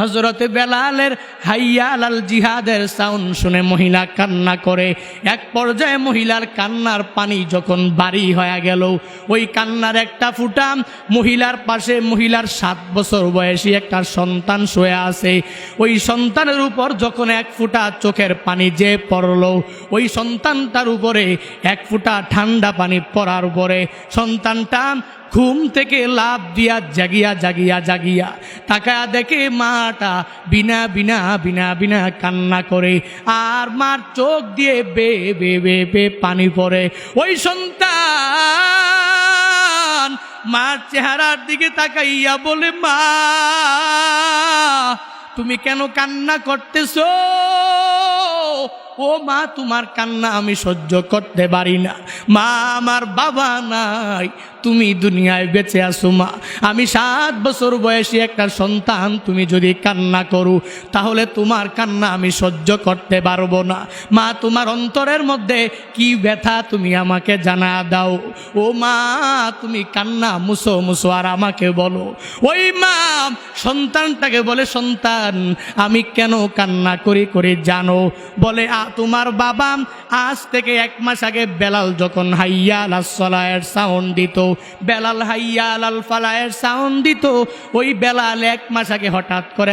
হজরতে বেলালের হাইয়াল আল জিহাদের সাউন্ড শুনে মহিলা কান্না করে। এক পর্যায়ে মহিলার কান্নার পানি যখন বাড়ি হয়ে গেল, ওই কান্নার একটা ফুটা মহিলার পাশে মহিলার সাত বছর বয়সী একটা সন্তান শুয়ে আছে। ওই সন্তানের উপর যখন এক ফুটা চোখের পানি যে পড়ল, ওই সন্তানটার উপরে এক ফুটা ঠান্ডা পানি পড়ার উপরে সন্তানটা ঘুম থেকে লাভ দিয়া জাগিয়া জাগিয়া জাগিয়া তাকায়া দেখে মাটা বিনা বিনা বিনা বিনা কান্না করে। আর মার চোখ দিয়ে বে বে বে বে পানি পড়ে। ওই সন্তান মার চেহারার দিকে তাকাইয়া বলে, মা, তুমি কেন কান্না করতেছো? ও মা, তোমার কান্না আমি সহ্য করতে পারি না। মা, আমার বাবা নাই তুমি দুনিয়ায় বেঁচে আসো মা। আমি সাত বছর বয়সী একটা সন্তান, তুমি যদি কান্না করো, তাহলে তোমার কান্না আমি সহ্য করতে পারব না। মা, তোমার অন্তরের মধ্যে কি ব্যথা তুমি আমাকে জানা দাও। ও মা, তুমি কান্না মুসো মুসো আর আমাকে বলো। ওই মা, সন্তানটাকে বলে, সন্তান, আমি কেন কান্না করি, করে জানো? বলে, আ, তোমার বাবা আজ থেকে এক মাস আগে বেলাল যখন হাইয়াল আসলায়ের সাউন্ড দিত বেলাল হাইয়া আলাল ফালায়ের সাউন্ড দিত। ওই বেলাল এক মাস আগে হঠাৎ করে